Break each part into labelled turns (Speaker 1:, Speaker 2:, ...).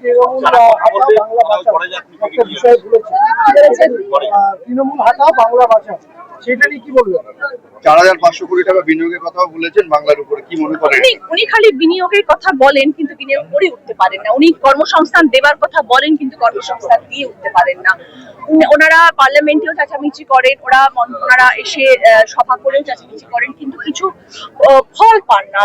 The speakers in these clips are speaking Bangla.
Speaker 1: তৃণমূল হাটা বাংলা ভাষা একটা বিষয় বলেছে। আহ, তৃণমূল হাটা বাংলা ভাষা। সেটা নিয়ে কি বলবেন?
Speaker 2: চার হাজার পাঁচশো কোটি টাকা বিনিয়োগের কথাও বলেছেন বাংলার উপরে কি মনে করেন?
Speaker 3: উনি উনি খালি বিনিয়োগের কথা বলেন কিন্তু বিনিয়োগ করে উঠতে পারেন না। উনি কর্মসংস্থান দেবার কথা বলেন কিন্তু কর্মসংস্থান দিয়ে উঠতে পারেন না। ওনারা পার্লামেন্টেও চেঁচামেচি করেন ওরা ওনারা এসে আহ, সভা করেও চেঁচামেচি করেন কিন্তু কিছু ফল পান না।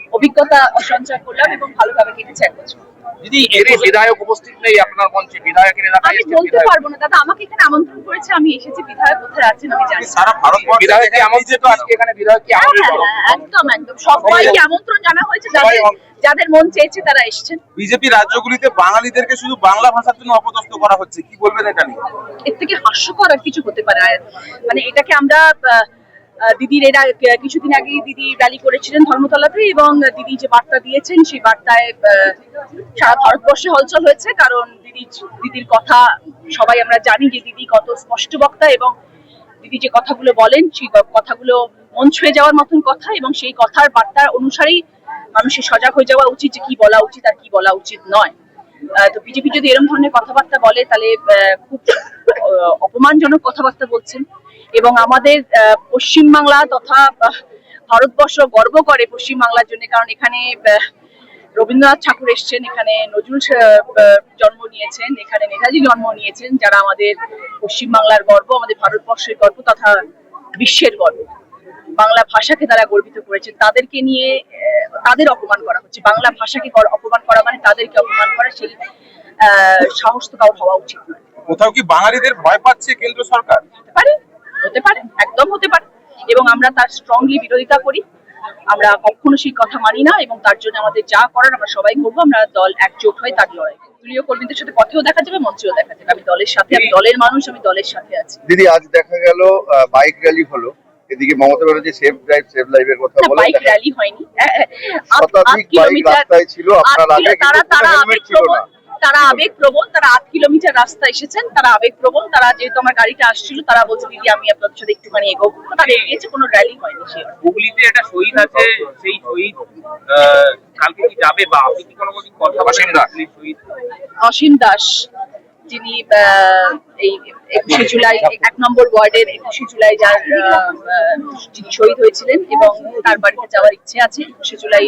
Speaker 3: অভিজ্ঞতা সঞ্চয় করলাম এবং ভালোভাবে কেটেছে এক বছর।
Speaker 4: দিদি এরই বিধায়ক উপস্থিত নেই আপনার মঞ্চে বিধায়কের এলাকায়
Speaker 3: আমি বলতে
Speaker 4: বিধায়ক।
Speaker 3: পারব না। দাদা আমাকে এখানে আমন্ত্রণ করেছে আমি এসেছি বিধায়ক কোথায় আছেন আমি জানি
Speaker 4: সারা ভারতবর্ষ বিধায়ক আমন্ত্রিত? আজকে এখানে বিধায়ক কি
Speaker 3: হ্যাঁ,
Speaker 4: আমন্ত্রিত?
Speaker 3: হ্যাঁ, হ্যাঁ, একদম একদম। সবাইকে আমন্ত্রণ জানা হয়েছে যাদের যাদের মন চেয়েছে তারা এসেছেন।
Speaker 4: বিজেপি রাজ্যগুলিতে বাঙালিদেরকে শুধু বাংলা ভাষার জন্য অপদস্থ করা হচ্ছে কি বলবেন এটা নিয়ে?
Speaker 3: এর থেকে হাস্যকর আর কিছু হতে পারে। মানে এটাকে আমরা দিদির এরা কিছুদিন আগে দিদি র্যালি করেছিলেন ধর্মতলাতে এবং দিদি যে বার্তা দিয়েছেন, সেই বার্তায় সারা ভারতবর্ষে হলচল হয়েছে। কারণ দিদি, দিদির কথা সবাই আমরা জানি যে দিদি কত স্পষ্ট বক্তা এবং দিদি যে কথাগুলো বলেন, সেই কথাগুলো মন ছুঁয়ে যাওয়ার মতন কথা এবং সেই কথার বার্তার অনুসারেই মানুষের সজাগ হয়ে যাওয়া উচিত যে কি বলা উচিত আর কি বলা উচিত নয়। তো বিজেপি যদি এরকম ধরনের কথাবার্তা বলে, তাহলে খুব অপমানজনক কথাবার্তা বলছেন। এবং আমাদের পশ্চিমবাংলা তথা ভারতবর্ষ গর্ব করে পশ্চিমবাংলার জন্য, কারণ এখানে রবীন্দ্রনাথ ঠাকুর এসছেন, এখানে নজরুল জন্ম নিয়েছেন, এখানে নেতাজি জন্ম নিয়েছেন, যারা আমাদের পশ্চিমবাংলার গর্ব, আমাদের ভারতবর্ষের গর্ব তথা বিশ্বের গর্ব। বাংলা ভাষাকে তারা গর্বিত করেছেন। তাদেরকে নিয়ে তাদের অপমান করা হচ্ছে। বাংলা ভাষাকে অপমান করা মানে তাদেরকে অপমান করা সেই সাহস তো কারোর হওয়া উচিত নয়।
Speaker 4: কোথাও কি বাঙালিদের ভয় পাচ্ছে কেন্দ্র সরকার?
Speaker 3: হতে পারে হতে পারে একদম হতে পারে। এবং আমরা তার স্ট্রংলি বিরোধিতা করি। আমরা কখনো সেই কথা মানি না এবং তার জন্য আমাদের যা করার আমরা সবাই করব। আমরা দল একজোট হয়ে তার লড়াই। দলীয় কর্মীদের সাথে পথেও দেখা যাবে মঞ্চেও দেখা যাবে। আমি দলের সাথে আমি দলের মানুষ আমি দলের সাথে আছি।
Speaker 2: দিদি আজ দেখা গেল বাইক র্যালি হলো। এদিকে Mamata Banerjee safe drive save লাইভের কথা বলে
Speaker 3: বাইক র্যালি হয়নি। আট- আট
Speaker 2: শতাধিক বাইক রাস্তায় ছিল আপনার আগে
Speaker 3: তারা তারা আবেগ
Speaker 2: হেলমেট ছিল
Speaker 3: প্রবণ
Speaker 2: না।
Speaker 3: তারা আবেগ প্রবণ তারা আট কিলোমিটার রাস্তা এসেছেন তারা আবেগ প্রবণ তারা যেহেতু আমার গাড়িটা আসছিল তারা বলছে দিদি আমি আপনাদের সাথে একটুখানি এগোবো। তো তারা এগিয়েছে কোনো র্যালি হয়নি সে
Speaker 5: হুগলিতে একটা শহীদ আছে সেই শহীদ আহ, কালকে কি যাবে বা আপনি কি কোনো কথা
Speaker 4: অসীম দাস।
Speaker 3: অসীম দাস যিনি আহ, এই একুশে জুলাই এক নম্বর ওয়ার্ডের একুশে জুলাই যার যিনি শহীদ হয়েছিলেন এবং তার বাড়িতে যাওয়ার ইচ্ছে আছে একুশে জুলাই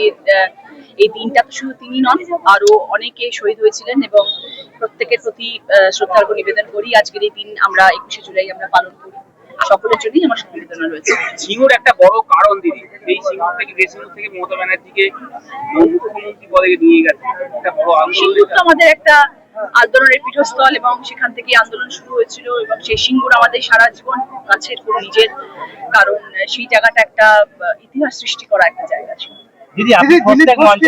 Speaker 3: এই দিনটা শুধু তিনি নন আরও অনেকে শহীদ হয়েছিলেন এবং প্রত্যেকের প্রতি শ্রদ্ধার্ঘ নিবেদন করি আজকের এই দিন আমরা একুশে জুলাই আমরা পালন করি। সকলের জন্যই আমার সমবেদনা রয়েছে।
Speaker 5: সিঙ্গুর একটা বড় কারণ দিদি এই সিঙ্গুর থেকে যে সিঙ্গুর থেকে মমতা ব্যানার্জিকে মুখ্যমন্ত্রী পদে নিয়ে গেছে। একটা বড় আন্দোলন।
Speaker 3: আমাদের একটা আন্দোলনের পীঠস্থল এবং সেখান থেকে আন্দোলন শুরু হয়েছিল এবং সেই সিঙ্গুর আমাদের সারা জীবন কাছের খুব নিজের কারণ সেই জায়গাটা একটা ইতিহাস সৃষ্টি করা একটা জায়গা ছিল।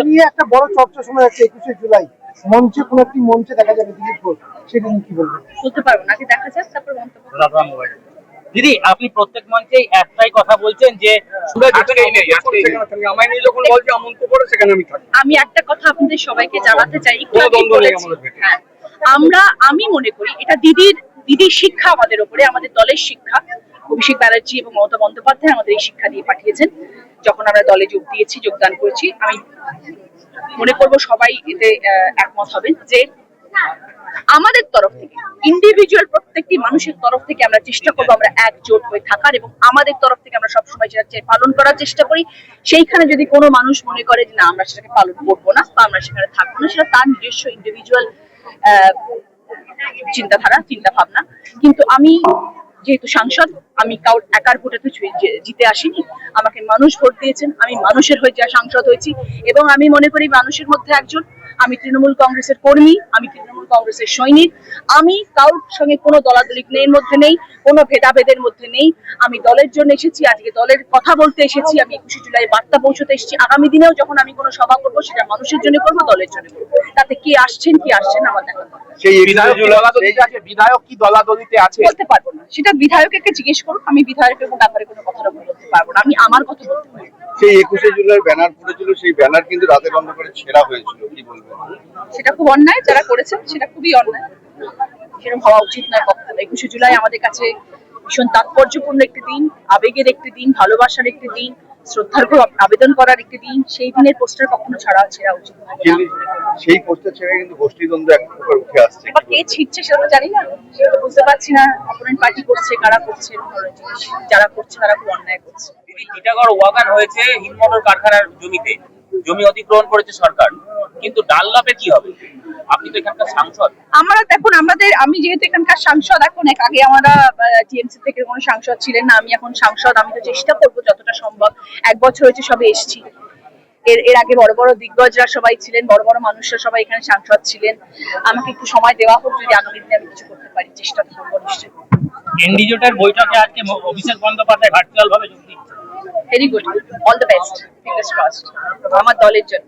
Speaker 1: নিয়ে একটা বড় চর্চা শোনা যাচ্ছে একুশে জুলাই। মঞ্চে কোন একটি মঞ্চে দেখা যাবে দিলীপ ঘোষ। সেটা নিয়ে কি বলব
Speaker 3: বলতে পারব নাকি দেখা যাক তারপর মন্তব্য।
Speaker 6: দিদি আপনি প্রত্যেক মঞ্চেই একটাই কথা বলছেন যে
Speaker 5: আমি
Speaker 3: একটা কথা আপনাদের সবাইকে জানাতে চাই। হ্যাঁ আমরা আমি মনে করি এটা দিদির দিদির শিক্ষা আমাদের উপরে আমাদের দলের শিক্ষা। অভিষেক ব্যানার্জি এবং মমতা বন্দ্যোপাধ্যায় আমাদের এই শিক্ষা দিয়ে পাঠিয়েছেন। যখন আমরা দলে যোগ দিয়েছি যোগদান করেছি আমি মনে করব সবাই এতে আহ, একমত হবেন যে আমাদের তরফ থেকে ইন্ডিভিজুয়াল প্রত্যেকটি মানুষের তরফ থেকে আমরা চেষ্টা করব আমরা একজোট হয়ে থাকার এবং আমাদের তরফ থেকে আমরা সবসময় সেটা পালন করার চেষ্টা করি। সেইখানে যদি কোনো মানুষ মনে করে যে না, আমরা সেটাকে পালন করব না বা আমরা সেখানে থাকব না, সেটা তার নিজস্ব ইন্ডিভিজুয়াল চিন্তাধারা চিন্তা ভাবনা কিন্তু আমি যেহেতু সাংসদ, আমি কাউ একার ভোটে তো জিতে আসিনি। আমাকে মানুষ ভোট দিয়েছেন, আমি মানুষের হয়ে যা সাংসদ হয়েছি এবং আমি মনে করি মানুষের মধ্যে একজন। আমি তৃণমূল কংগ্রেসের কর্মী, আমি তৃণমূল কংগ্রেসের সৈনিক। আমি কারোর সঙ্গে কোনো দলাদলি নেই মধ্যে নেই, কোনো ভেদাভেদের মধ্যে নেই। আমি দলের জন্য এসেছি, আজকে দলের কথা বলতে এসেছি। আমি একুশে জুলাই বার্তা পৌঁছতে এসেছি। আগামী দিনেও যখন আমি কোনো সভা করব, সেটা মানুষের জন্য করব, দলের জন্য করব। তাতে কে আসছেন কি আসছেন আমার দেখা
Speaker 2: সেই
Speaker 4: বিধায়ক কি দলাদলিতে আছে? বিধায়ক কি দলাদলিতে আছে?
Speaker 3: বলতে পারব না। সেটা বিধায়ককে জিজ্ঞেস করুন আমি বিধায়কের ব্যাপারে কোনো কথা বলতে পারব না। আমি আমার কথা বলতে পারি
Speaker 2: সেই একুশে জুলাই ব্যানার পড়েছিল সেই ব্যানার কিন্তু রাতের অন্ধকারে ছেঁড়া হয়েছিল কি বলবেন?
Speaker 3: সেটা খুব অন্যায় যারা করেছেন সেটা খুবই অন্যায়। সেরকম হওয়া উচিত নয় কখনো। একুশে জুলাই আমাদের কাছে ভীষণ তাৎপর্যপূর্ণ একটি দিন আবেগের একটি দিন ভালোবাসার একটি দিন। শ্রদ্ধার আবেদন করার একটি দিন সেই দিনের পোস্টার কখনো ছাড়া ছেড়া উচিত।
Speaker 2: সেই পোস্টার ছেড়ে কিন্তু গোষ্ঠীদ্বন্দ্ব এক প্রকার উঠে আসছে।
Speaker 3: এবার কে ছিটছে সেটা তো জানি না। সেটা তো বুঝতে পারছি না। অপোনেন্ট পার্টি করছে কারা করছে যারা করছে তারা খুব অন্যায় করছে।
Speaker 5: দিদি টিটাগড় ওয়াগান হয়েছে হিন্দমোটর কারখানার জমিতে। জমি অধিগ্রহণ করেছে সরকার। কিন্তু ডাল্লাপে কি হবে? আপনি তো এখানকার সাংসদ।
Speaker 3: আমরা দেখুন আমাদের আমি যেহেতু এখানকার সাংসদ এখন এক আগে আমরা টিএমসি থেকে কোনো সাংসদ ছিলেন না আমি এখন সাংসদ আমি তো চেষ্টা করব যতটা সম্ভব এক বছর হয়েছে সবে এসেছি। এর এর আগে বড় বড় দিগ্গজরা সবাই ছিলেন বড় বড় মানুষরা সবাই এখানে সাংসদ ছিলেন। আমাকে একটু সময় দেওয়া হোক যদি আগামী দিনে আমি কিছু করতে পারি চেষ্টা করব নিশ্চয়ই।
Speaker 6: এনডি জোটের বৈঠকে আজকে অভিষেক বন্দ্যোপাধ্যায় ভার্চুয়াল ভাবে যোগ দিচ্ছে
Speaker 3: very good all the best fingers crossed আমার দলের জন্য।